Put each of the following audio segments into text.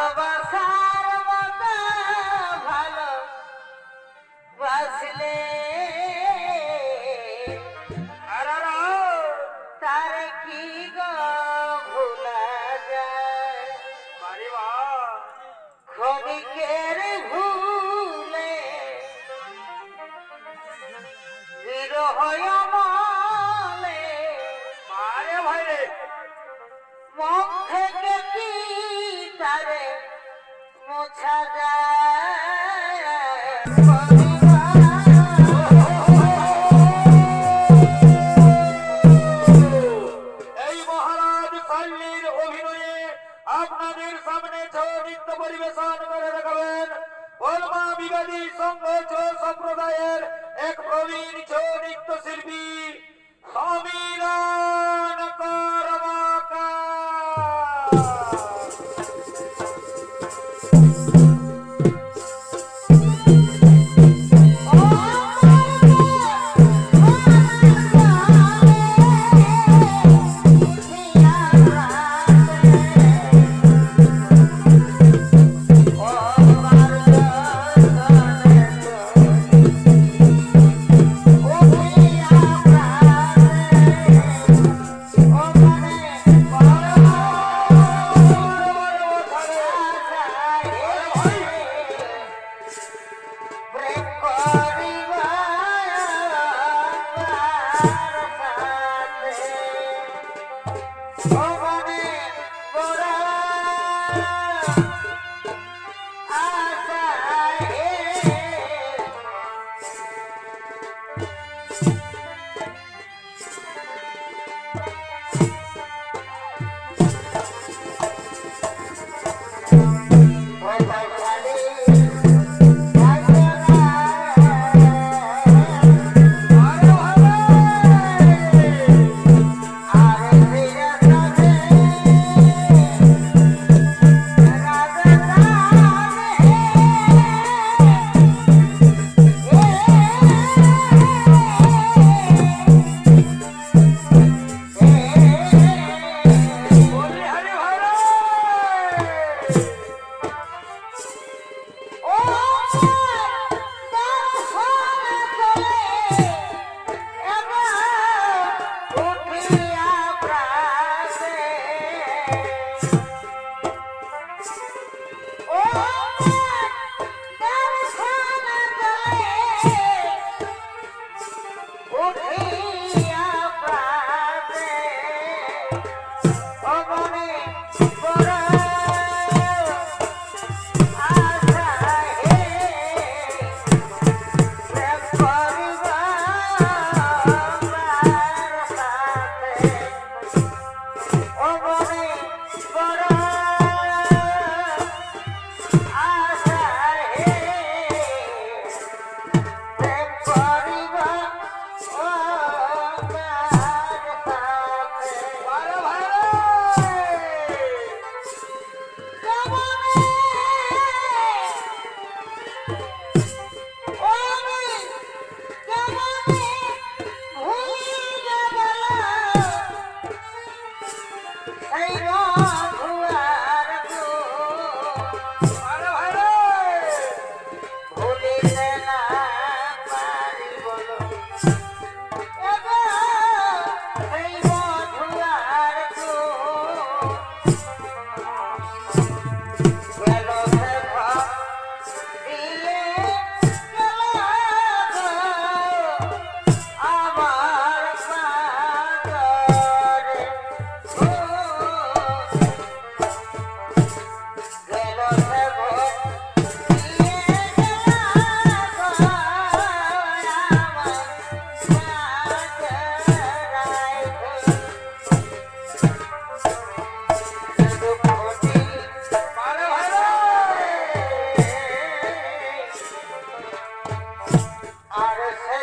ভালোবাসার Oh, hey. আর সে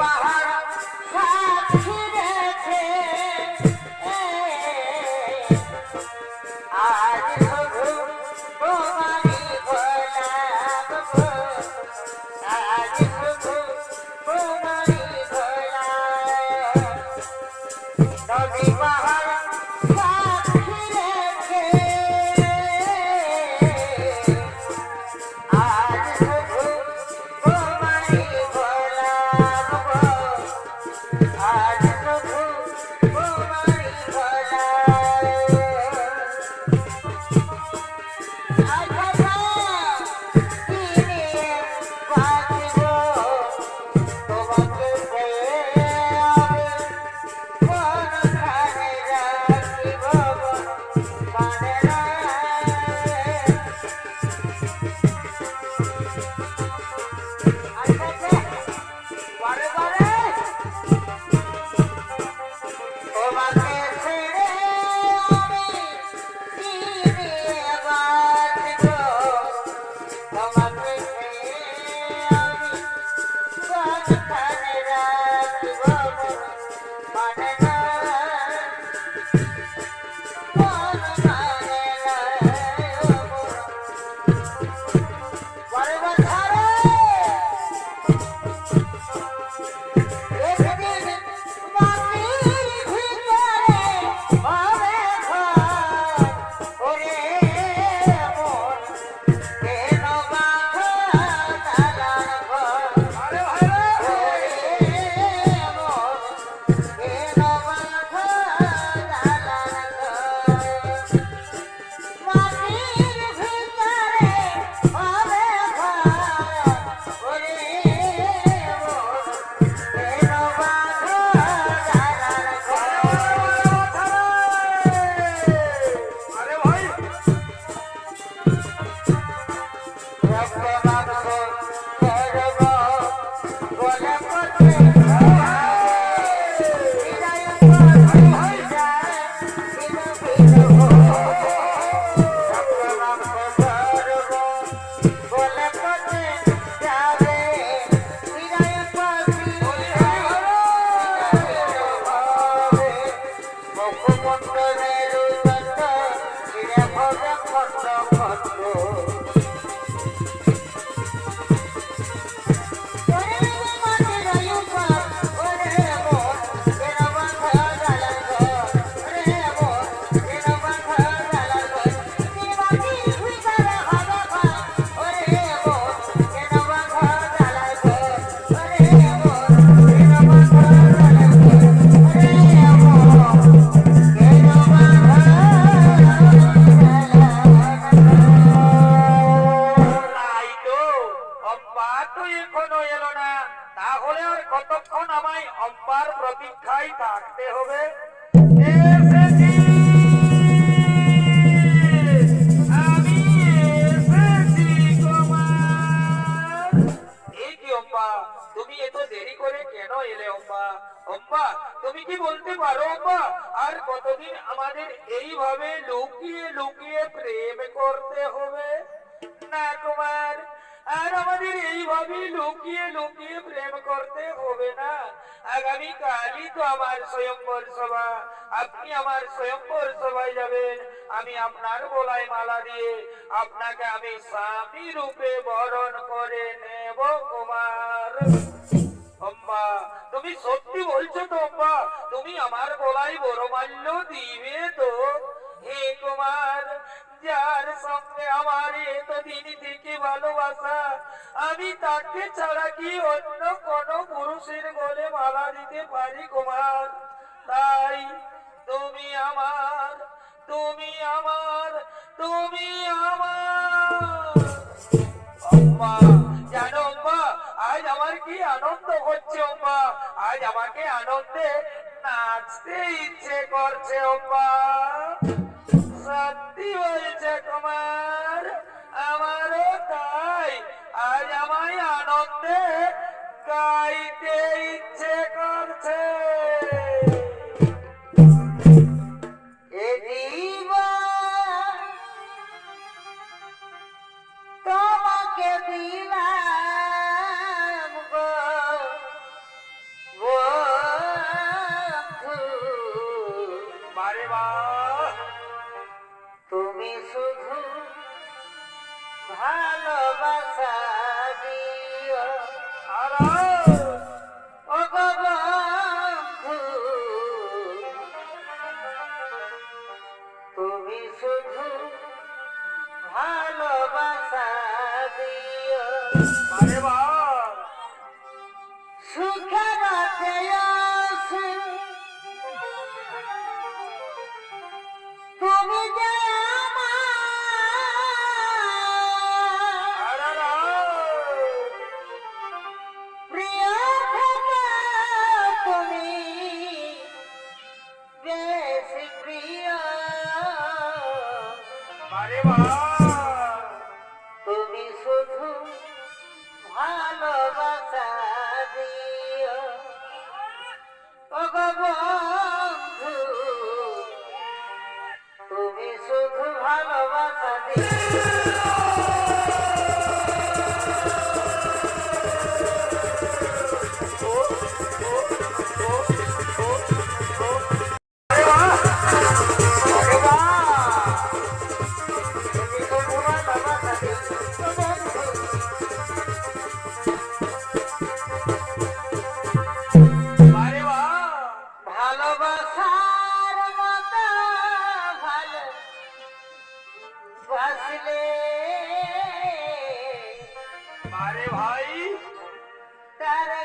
পাহাড় তুমি এত দেরি করে কেন এলে অম্বা? অম্বা, তুমি কি বলতে পারো অম্বা? আর কতদিন আমাদের এইভাবে লুকিয়ে লুকিয়ে প্রেম করতে হবে? না কুমার আর আমাদের এইভাবে লুকিয়ে লুকিয়ে প্রেম করতে হবে না। আগামী কালই তো আমার স্বয়ংবর সভা। আপনি আমার স্বয়ংবর সভায় যাবেন। আমি আপনার গলায় মালা দিয়ে আপনাকে আমি স্বামী রূপে বরণ করে নেব, কুমার। অম্বা তুমি সত্যি বলছো তো অম্বা তুমি আমার গলায় বড় মাল্য দিবে তো। হে কুমার যার সঙ্গে আমার এতদিন থেকে ভালোবাসা, আমি তাকে ছাড়া কি অন্য কোন পুরুষের গলে মালা দিতে পারি কুমার তাই তুমি আমার তুমি আমার তুমি আমার। জানো অম্মা, আজ আমার কি আনন্দ হচ্ছে অম্মা? আজ আমাকে আনন্দে নাচতে ইচ্ছে করছে অম্মা। সত্যি হয়েছে তোমার? আমারও তাই। আজ আমায় আনন্দে গাইতে ইচ্ছে করছে তুমি শুধু ভালোবাসা দিও। সুখে রাতে তুমি যে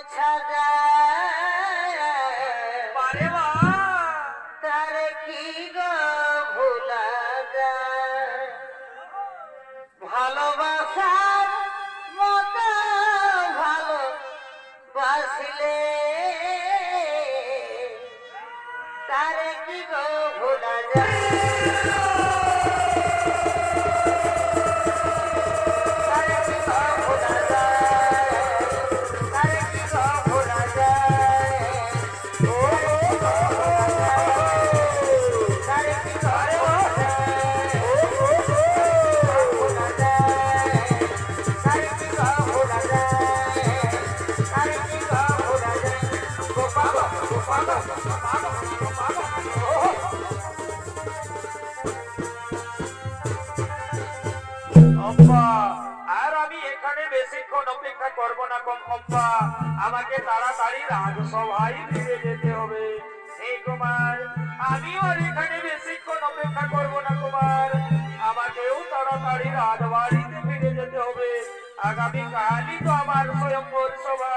Muchas gracias. খোপা আমাকে তাড়াতাড়ি রাজসভায় ফিরে যেতে হবে। এই কুমার, আমিও এখানে বেশিক্ষণ অপেক্ষা করব না কুমার। আমাকেও তাড়াতাড়ি রাজবাড়িতে ফিরে যেতে হবে। আগামী কালই তো আমার স্বয়ম্বর সভা।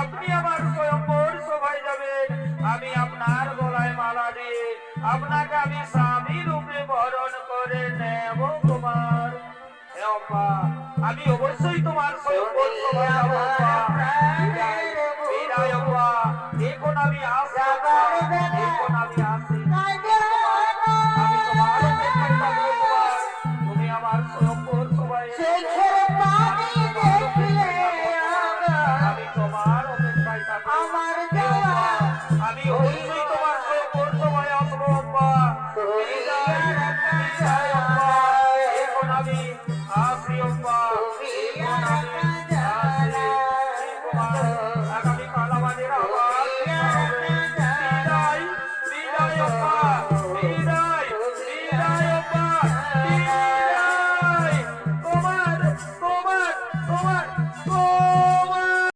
আপনি আমার স্বয়ম্বর সভায় যাবেন। আমি আপনার গলায় মালা দিয়ে আপনাকে আমি স্বামী রূপে বরণ করে নেব কুমার। আমি অবশ্যই তোমার এখন আমি আসব আমি আসব